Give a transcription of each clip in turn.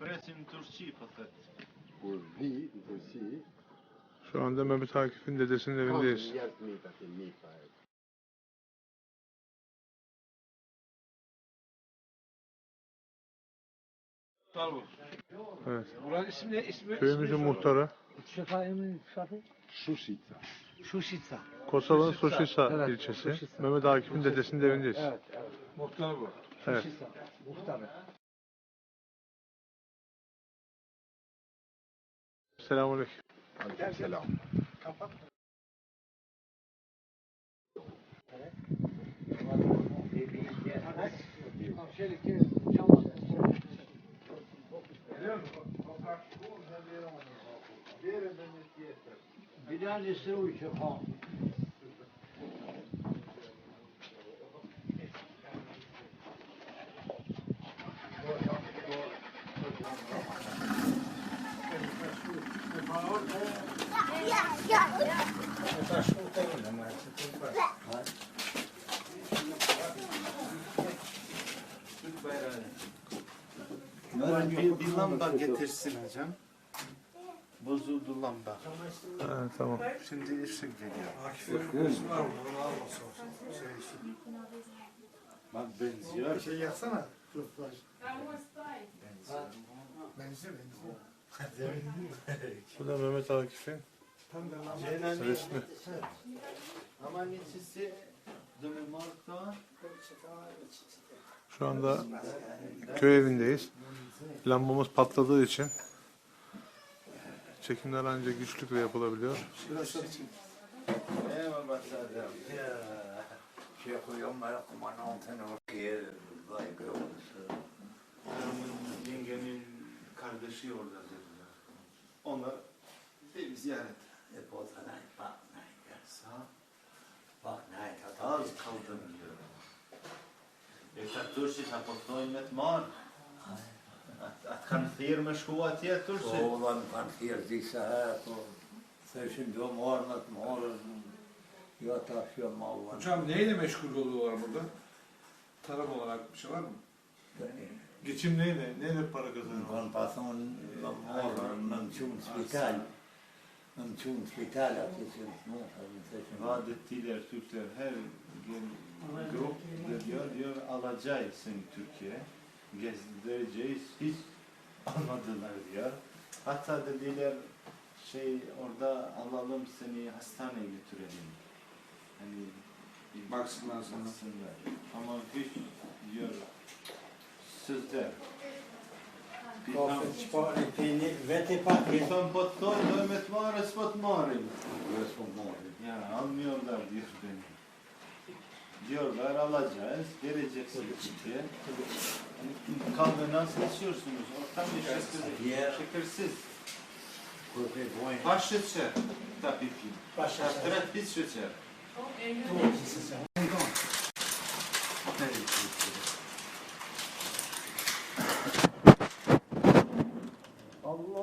Vi në Turqi, Şu anda Mehmet Akif'in dedesinin evindeyiz. Evet. Buranın ismi ne? İsmi, Köyümüzün muhtarı Şefa Emin Şafi? Şuşica. Şuşitsa. Kosova'nın Susisa evet, ilçesi. Susitsa. Mehmet Akif'in dedesinin evindeyiz. Evet, evet. Muhtar bu. Evet. Şuşitsa. Muhtarı. السلام عليكم السلام Bilen. Şefa. Bana bir, bir lamba getirsin hocam. Bozuldu lamba. Ha, tamam. Şimdi ışık geliyor. Akif'in resmi var mı? Onu almasın. Şey, şey. Bak benziyor. Bir şey yaksana. Flash. Benziyor, benziyor. Bu da Mehmet Akif'in Tam da lan. Cenani. resmi. Ama necisi Dönemark'ta şu anda köy evindeyiz. Lambamız patladığı için çekimler ancak güçlükle yapılabiliyor. Yengenin kardeşi orada dediler. Onlar bir ziyaret. turqit apo këtojnë me të marë. Atë at kanë thirë me shku atje turqit? Po, dhe më kanë thirë disa herë, po se ishin do marë me të marë, jo ta fjo ma uanë. Qam neyle meşgul burada? Tarım olarak bir şey var mı? Geçim neyle? Neyle para kazanıyorlar? Ben patron, ben mor, ben çoğun spital. Vaat ettiler Türkler her gün grup de diyor diyor alacağız seni Türkiye. Gezdireceğiz hiç almadılar diyor. Hatta dediler şey orada alalım seni hastaneye götürelim. Hani baksınlar sana. Baksınlar. Ama hiç diyor sözde Kofit çfarë tini vetë pak i thon po të thon do me të Ya almıyorlar diyor beni. Diyorlar alacağız, vereceksiniz diye. Kaldığından seçiyorsunuz. Ortam bir şekilsiz. Başlıca tabii ki. Başlıca. Tabii bir şeker.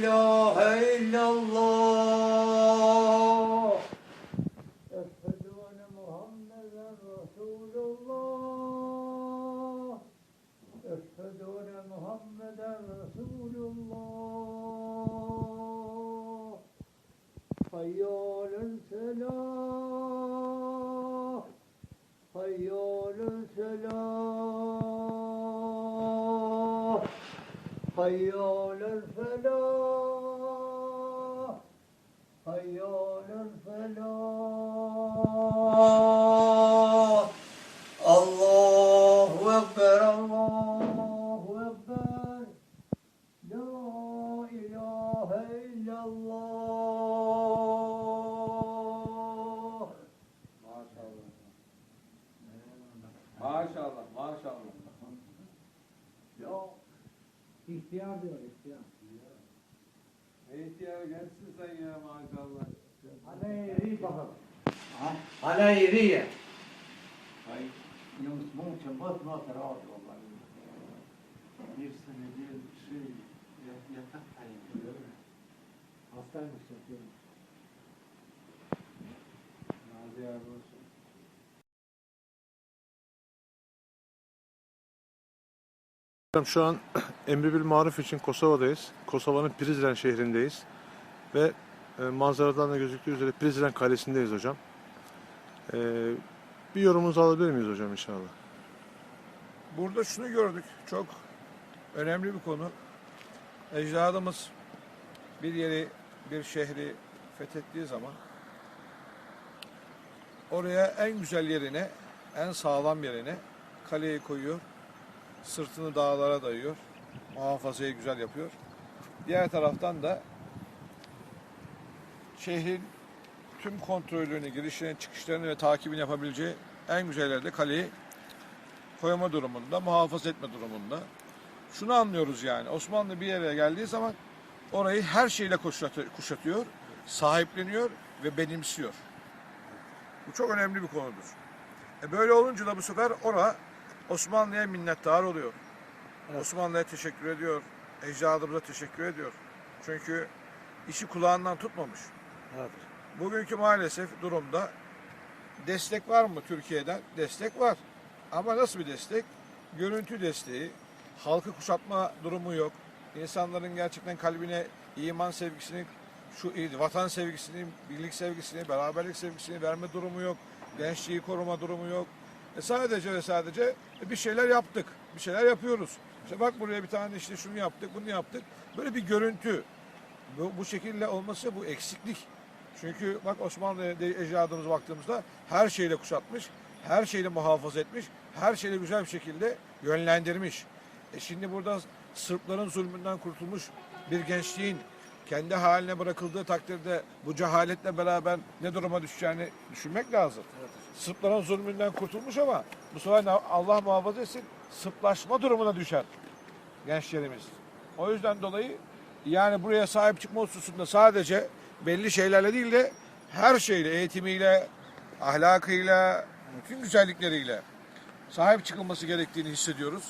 ilahe illallah. Eşhedü enne Muhammeden Resulullah. Eşhedü enne Muhammeden Resulullah. Hayyalün selah. Hayyalün selah. Hayyalün Maşallah, maşallah. Ya ihtiyar diyor, ihtiyar. Ne ihtiyar gelsin sen ya maşallah. Haleyri bakalım. Haleyriye. Ay, yalnız mümkün bat bat rahat vallahi. Bir sene bir şey yatak tayin Hastaymış yapıyormuş. Naziye abi olsun. Şu an Emri Bil Maruf için Kosova'dayız. Kosova'nın Prizren şehrindeyiz. Ve e, manzaradan da gözüktüğü üzere Prizren Kalesi'ndeyiz hocam. E, bir yorumunuzu alabilir miyiz hocam inşallah? Burada şunu gördük. Çok önemli bir konu. Ecdadımız bir yeri, bir şehri fethettiği zaman oraya en güzel yerine, en sağlam yerine kaleyi koyuyor. Sırtını dağlara dayıyor. Muhafazayı güzel yapıyor. Diğer taraftan da şehrin tüm kontrolünü, girişlerini, çıkışlarını ve takibini yapabileceği en güzel yerde kaleyi koyma durumunda, muhafaza etme durumunda. Şunu anlıyoruz yani Osmanlı bir yere geldiği zaman orayı her şeyle kuşatı- kuşatıyor, sahipleniyor ve benimsiyor. Bu çok önemli bir konudur. E böyle olunca da bu sefer ora Osmanlı'ya minnettar oluyor. Osmanlı'ya teşekkür ediyor, ecdadımıza teşekkür ediyor. Çünkü işi kulağından tutmamış. Bugünkü maalesef durumda destek var mı Türkiye'den? Destek var. Ama nasıl bir destek? Görüntü desteği, halkı kuşatma durumu yok. İnsanların gerçekten kalbine iman sevgisini, şu vatan sevgisini, birlik sevgisini, beraberlik sevgisini verme durumu yok. Gençliği koruma durumu yok. E sadece ve sadece bir şeyler yaptık. Bir şeyler yapıyoruz. İşte bak buraya bir tane işte şunu yaptık, bunu yaptık. Böyle bir görüntü. Bu, bu şekilde olması bu eksiklik. Çünkü bak Osmanlı ecdadımız baktığımızda her şeyle kuşatmış, her şeyle muhafaza etmiş, her şeyle güzel bir şekilde yönlendirmiş. E şimdi burada Sırpların zulmünden kurtulmuş bir gençliğin kendi haline bırakıldığı takdirde bu cehaletle beraber ne duruma düşeceğini düşünmek lazım. Sırpların zulmünden kurtulmuş ama bu sefer Allah muhafaza etsin Sırplaşma durumuna düşer gençlerimiz. O yüzden dolayı yani buraya sahip çıkma hususunda sadece belli şeylerle değil de her şeyle, eğitimiyle, ahlakıyla, bütün güzellikleriyle sahip çıkılması gerektiğini hissediyoruz.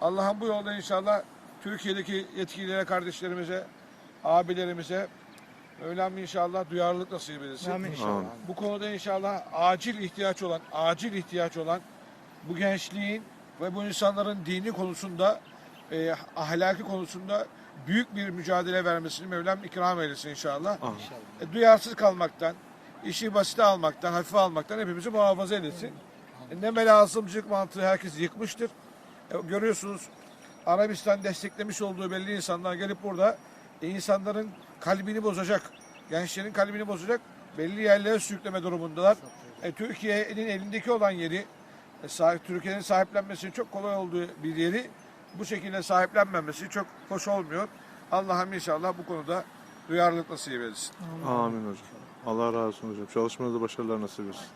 Allah'ın bu yolda inşallah Türkiye'deki yetkililere, kardeşlerimize, abilerimize Mevlam inşallah duyarlılık nasip etsin. Amin. Bu konuda inşallah acil ihtiyaç olan, acil ihtiyaç olan bu gençliğin ve bu insanların dini konusunda, e, ahlaki konusunda büyük bir mücadele vermesini Mevlam ikram eylesin inşallah. E, duyarsız kalmaktan, işi basite almaktan, hafife almaktan hepimizi muhafaza eylesin. E, ne melazımcılık mantığı herkes yıkmıştır. E, görüyorsunuz Arabistan desteklemiş olduğu belli insanlar gelip burada e, insanların kalbini bozacak, gençlerin kalbini bozacak belli yerlere sürükleme durumundalar. E, Türkiye'nin elindeki olan yeri, e, sahip, Türkiye'nin sahiplenmesi çok kolay olduğu bir yeri bu şekilde sahiplenmemesi çok hoş olmuyor. Allah'ım inşallah bu konuda duyarlılık nasip etsin. Amin hocam. Allah razı olsun hocam. Çalışmanızda başarılar nasip etsin.